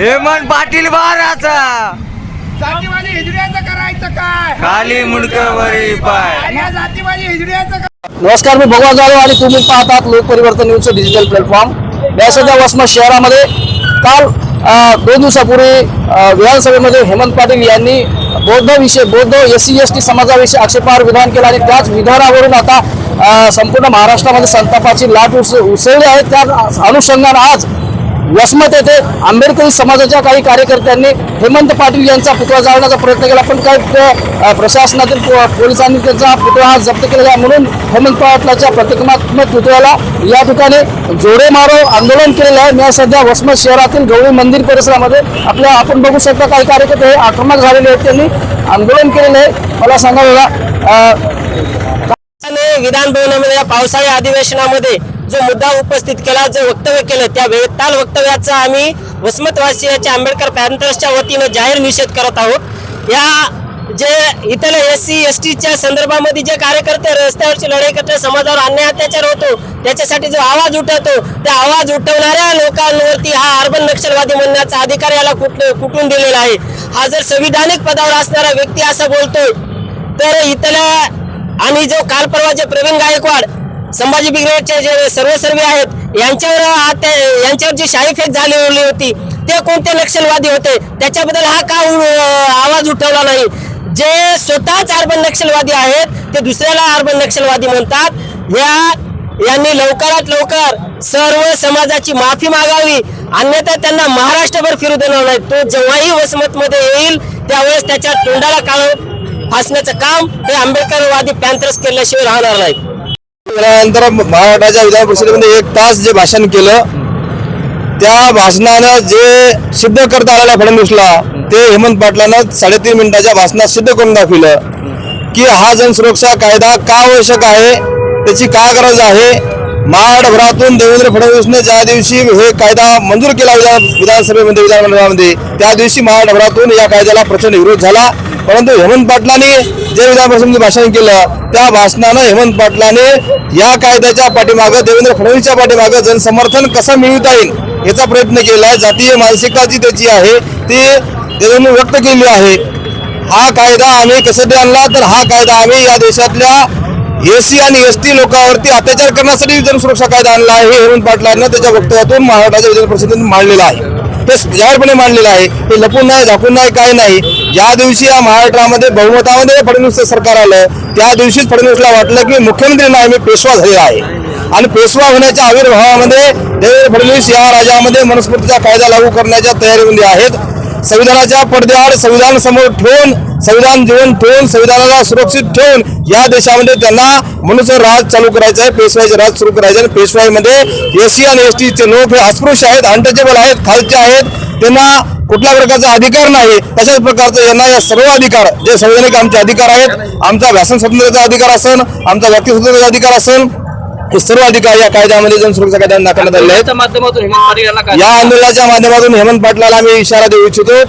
हेमंत पाटील बाराचा जातीवादी हिजड्याचं करायचं काय? खाली पाय. आणि या जातीवादी हिजड्याचं काय? नमस्कार मी भगवान जाधव आणि तुम्ही पाहतात लोक परिवर्तन न्यूजचं डिजिटल प्लॅटफॉर्म मी सध्या वसमत शहरामध्ये काल अ, दोन दिवसापूर्वी अ, विधानसभेमध्ये हेमंत पाटील यांनी बौद्ध विषय बौद्ध एस सी एस टी समाजाविषयी आक्षेपार्ह विधान केलं आणि त्याच विधानावरून आता अ, संपूर्ण महाराष्ट्रामध्ये संतापाची लाट उस उसळली आहे. त्या अनुषंगानं आज वसमत येथे आंबेडकरी समाजाच्या काही कार्यकर्त्यांनी हेमंत पाटील यांचा पुतळा जाळण्याचा प्रयत्न केला. पण काही प्रशासनातील पोलिसांनी त्यांचा पुतळा हा जप्त केलेला आहे म्हणून हेमंत पाटलाच्या प्रतिकात्मक पुतळ्याला या ठिकाणी जोडे मारो आंदोलन केलेलं आहे. मी सध्या वसमत शहरातील गवळी मंदिर परिसरामध्ये आपल्या आपण बघू शकता काही कार्यकर्ते हे आक्रमक झालेले आहेत. त्यांनी आंदोलन केलेलं आहे. मला सांगा बघा विधान भवनामध्ये या पावसाळी अधिवेशनामध्ये जो मुद्दा उपस्थित केला जो वक्तव्य केलं त्या वेताल वक्तव्याचा आम्ही वसमतवासियाच्या आंबेडकर पॅन्थर्सच्या वतीनं जाहीर निषेध करत आहोत. या जे इथल्या एस सी एस टीच्या संदर्भामध्ये जे कार्यकर्ते रस्त्यावरची लढाई करते समाजावर अन्याय अत्याचार होतो त्याच्यासाठी जो आवाज उठवतो त्या आवाज उठवणाऱ्या लोकांवरती हा अर्बन नक्षलवादी म्हणण्याचा अधिकार याला कुठ कुठून दिलेला आहे? हा जर संविधानिक पदावर असणारा व्यक्ती असं बोलतोय तर इथल्या आणि जो काल परवा जे प्रवीण गायकवाड संभाजी ब्रिगेडचे जे सर्व सर्वे आहेत यांच्यावर यांच्यावर जी शाही फेक झालेली होती ते कोणते नक्षलवादी होते? त्याच्याबद्दल हा का आवाज उठवला नाही? जे स्वतःच अर्बन नक्षलवादी आहेत ते दुसऱ्याला अर्बन नक्षलवादी म्हणतात. या यांनी लवकरात लवकर सर्व समाजाची माफी मागावी. अन्यथा त्यांना महाराष्ट्रभर फिरू देणार नाही तो जेव्हाही वसमतमध्ये येईल त्यावेळेस त्याच्या तोंडाला काळ फासण्याचं काम हे आंबेडकरवादी पॅन्थर्स केल्याशिवाय राहणार नाही त्यानंतर महाराष्ट्राच्या विधान परिषदेमध्ये एक तास जे भाषण केलं त्या भाषणानं जे सिद्ध करता आलेला फडणवीसला ते हेमंत पाटलानं साडेतीन मिनिटाच्या भाषणात सिद्ध करून दाखविलं की हा जनसुरक्षा कायदा का आवश्यक आहे त्याची काय गरज आहे? महाराष्ट्रभरातून देवेंद्र फडणवीसने ज्या दिवशी हे कायदा मंजूर केला विधान विधानसभेमध्ये विधानमंडळामध्ये त्या दिवशी महाराष्ट्रभरातून या कायद्याला प्रचंड विरोध झाला. परंतु हेमंत पाटलांनी जे विधान भाषण केलं त्या भाषणानं हेमंत पाटलाने या कायद्याच्या पाठीमागं देवेंद्र फडणवीसच्या पाठीमागं जनसमर्थन कसं मिळवता येईल याचा प्रयत्न केला आहे. जातीय मानसिकता जी त्याची आहे ती त्यांनी व्यक्त केली आहे. हा कायदा आम्ही कशासाठी आणला? तर हा कायदा आम्ही या देशातल्या एसी आणि एस टी लोकांवरती अत्याचार करण्यासाठी जनसुरक्षा कायदा आणला आहे. हे हेमंत पाटलांना त्याच्या वक्तव्यातून महाराष्ट्राच्या विधान परिषदेने मांडलेलं आहे. ते जाहीरपणे मांडलेलं आहे. हे लपून नाही झाकून नाही काय नाही. ज्या दिवशी या महाराष्ट्रामध्ये बहुमतामध्ये फडणवीसचं सरकार आलं त्या दिवशीच फडणवीसला वाटलं की मुख्यमंत्री नाही मी पेशवा झालेला आहे. आणि पेशवा होण्याच्या आविर्भावामध्ये देवेंद्र फडणवीस या राज्यामध्ये मनुस्मृतीचा कायदा लागू करण्याच्या तयारीमध्ये आहेत. संविधानाच्या पडद्याआड संविधान समोर ठेवून संविधान जीवन ठेवून संविधानाला सुरक्षित ठेवून या देशामध्ये त्यांना मनुष्य राज चालू करायचं आहे पेशवाईचे राज सुरू करायचं आहे. पेशवाईमध्ये एससी आणि एस टीचे लोक हे अस्पृश्य आहेत अनटचेबल आहेत खालचे आहेत. त्यांना कुठल्या प्रकारचा अधिकार नाही. तशाच प्रकारचं यांना या सर्व अधिकार जे संवैधानिक आमचे अधिकार आहेत आमचा व्यासन स्वातंत्र्याचा अधिकार असेल आमचा व्यक्ती स्वातंत्र्याचा अधिकार असेल हे सर्व अधिकार या कायद्यामध्ये जनसुरक्षा कायद्याने नाकारण्यात आले आहेत. या आंदोलनाच्या माध्यमातून हेमंत पाटलाला आम्ही इशारा देऊ इच्छितो.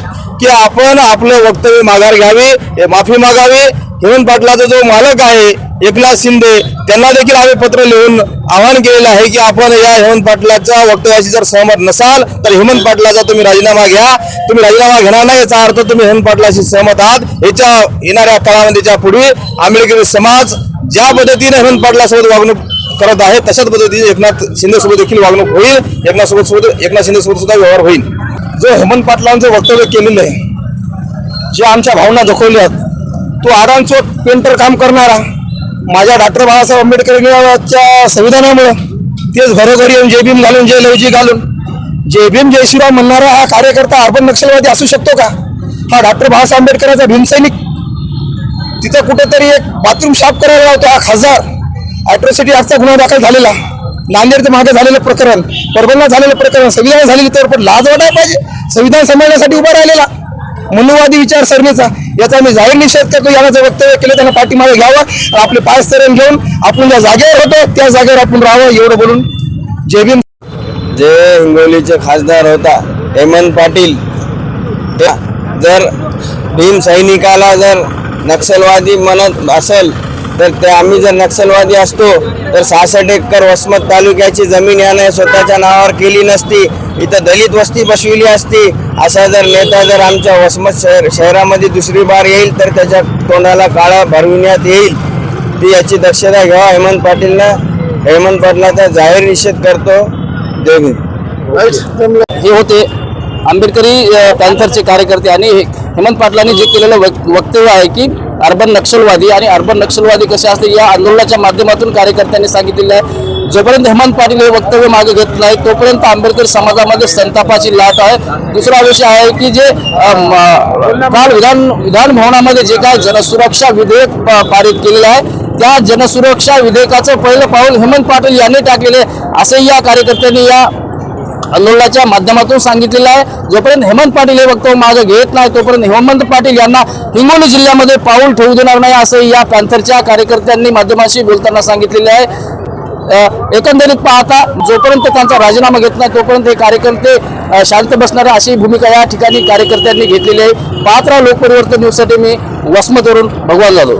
की आपण आपलं वक्तव्य माघार घ्यावी माफी मागावी. हेमंत पाटलाचा जो मालक आहे एकनाथ शिंदे त्यांना देखील आम्ही पत्र लिहून आवाहन केलेलं आहे की आपण या हेमंत पाटलाच्या वक्तव्याशी जर सहमत नसाल तर हेमंत पाटलाचा तुम्ही राजीनामा घ्या. तुम्ही राजीनामा घेणार नाही याचा अर्थ तुम्ही हेमंत पाटलाशी सहमत आहात. याच्या येणाऱ्या काळामध्येच्या पुढे आंबेडकरी समाज ज्या पद्धतीने हेमंत पाटलासोबत वागणूक करत आहे तशाच पद्धतीने एकनाथ शिंदे सोबत देखील वागणूक होईल. एकनाथ सोबत सोबत एकनाथ शिंदे सोबत सुद्धा व्यवहार होईल. जो हेमंत पाटलांचं वक्तव्य केलेलं आहे जे आमच्या भावना दाखवल्यात तो आरामचोट पेंटर काम करणारा माझ्या डॉक्टर बाबासाहेब आंबेडकरच्या संविधानामुळं तेच घरोघरी येऊन जे भीम घालून जय लवजी घालून जे भीम जय म्हणणारा हा कार्यकर्ता अर्बन नक्षलवादी असू शकतो का? हा डॉक्टर बाबासाहेब आंबेडकरांचा भीमसैनिक. तिथं कुठेतरी एक बाथरूम साफ करायला लावतो हा खासदार. ॲट्रॉसिटी आजचा गुन्हा दाखल झालेला. नांदेडचं मागे झालेलं प्रकरण परभणला झालेलं प्रकरण संविधान झालेली तर पण लाज वाटायला पाहिजे. संविधान समजण्यासाठी उभा राहिलेला. मनुवादी विचारसरणीचा याचा मी जाहीर निषेध करतो यानं जर वक्तव्य केलं त्यांना पाठीमागे घ्यावं आणि आपले पाय सरण घेऊन आपण ज्या जागेवर होतो त्या जागेवर आपण राहावं एवढं बोलून जय भीम. जे हिंगोलीचे खासदार होता हेमंत पाटील ते जर भीम सैनिकाला जर नक्षलवादी म्हणत असेल तर ते आम्ही जर नक्षलवादी असतो तर सहासष्ट एकर वसमत तालुक्याची जमीन याने स्वतःच्या नावावर केली नसती. इथं दलित वस्ती बसविली असती. असा जर नेता जर आमच्या वसमत शहर शहरामध्ये दुसरी बार येईल तर त्याच्या तोंडाला काळा भरविण्यात येईल. ती याची दक्षता घ्यावा हेमंत पाटीलनं हेमंत पाटलाचा जाहीर निषेध करतो. देवी हे होते आंबेडकरी पॅन्थरचे कार्यकर्ते आणि हे- हेमंत पाटलांनी जे केलेलं वक्तव्य आहे की अर्बन नक्षलवादी आणि अर्बन नक्षलवादी कसे असते या आंदोलनाच्या माध्यमातून कार्यकर्त्यांनी सांगितलेलं आहे. जोपर्यंत हेमंत पाटील हे वक्तव्य मागे घेत नाही तोपर्यंत आंबेडकर समाजामध्ये संतापाची लाट आहे. दुसरा विषय आहे की जे काल विधान विधान भवनामध्ये जे काय जनसुरक्षा विधेयक प- पारित केलेलं आहे त्या जनसुरक्षा विधेयकाचं पहिलं पाऊल हेमंत पाटील यांनी टाकलेले आहे. असंही या कार्यकर्त्यांनी या आंदोलनाच्या माध्यमातून सांगितलेलं आहे. जोपर्यंत हेमंत पाटील हे वक्तव्य मागे घेत नाही तोपर्यंत हेमंत पाटील यांना हिंगोली जिल्ह्यामध्ये पाऊल ठेवू देणार नाही असं या पॅन्थरच्या कार्यकर्त्यांनी माध्यमाशी बोलताना सांगितलेलं आहे. एकंदरीत पाहता जोपर्यंत त्यांचा राजीनामा घेत नाही तोपर्यंत हे कार्यकर्ते शांत बसणारे अशी भूमिका या ठिकाणी कार्यकर्त्यांनी घेतलेली आहे. पात्रा लोकपरिवर्तन न्यूजसाठी मी वसमतवरून भगवान जाधव.